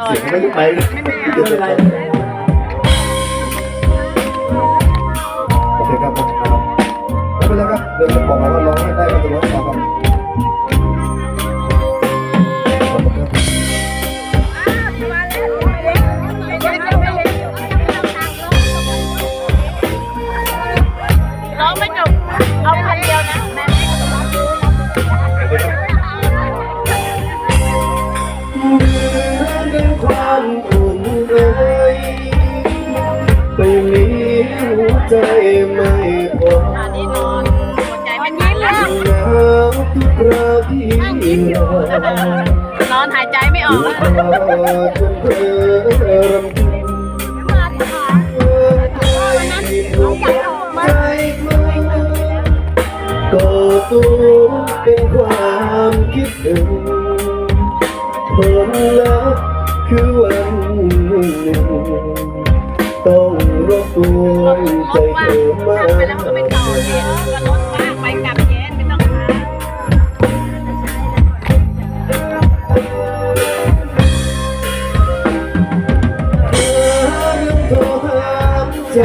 ต่อเสียงไม่ได้ไปเลยไม่เป็นไรโอเคครับผมไม่เป็นไรครับเดี๋ยวจะบอกมาว่าร้องไม่ได้ก็จะร้องต่อ ใจไม่พอตอนนี้นอนหัวใจไม่ทันแล้ว หนาวทุกคราที่รอนอนหายใจไม่ออกแล้วจนเพ้อรำพึงเออใจถูกใจมันก็ตัวเป็นความคิดถึง รบกวนใจว่างเธอมาทำไปแล้วก็ไม่ต่อเลยก็รถว่างไปกลับเย็นไม่ต้องมาโทรหาใจ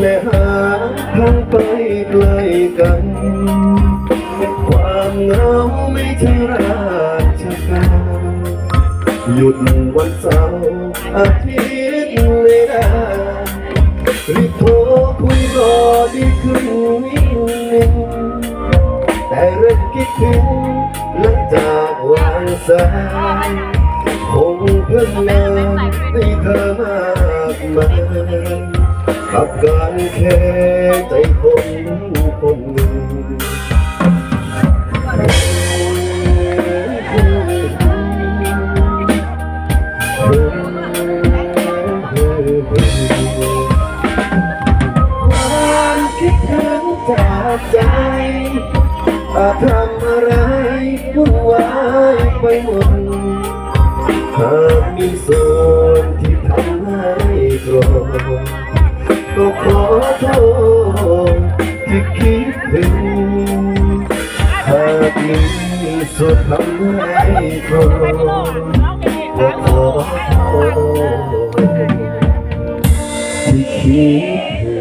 และหาทางไปไกลกัน ความเหงาไม่ใช่าชการ ยุดวันเสาร์อาทิตย์ไม่ได้รีบโทรคุยก็ดีขึ้นนิดนึงแต่เริ่มคิดถึงหลังจากวางสายคงเพิ่งมาให้เธอมากมายกับการแค่ใจคนคน จากใจอาจทำอะไรวุ่นวายไปหมดหากมีส่วนที่ทำให้โกรธก็ขอโทษที่คิดถึงหากมีส่วนทำให้โกรธก็ขอโทษที่คิดถึ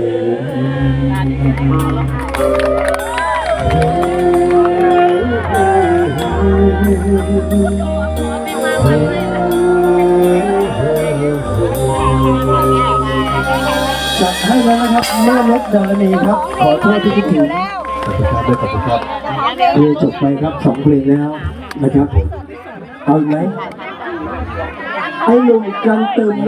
ง จัดให้แล้วนะครับแม่นกดารณีครับ ขอโทษที่คิดถึงขอบคุณครับด้วยขอบคุณครับเพลงจบไปครับสองเพลงแล้วนะครับ เอาอีกไหมไอ้ลุงกันเติมนี้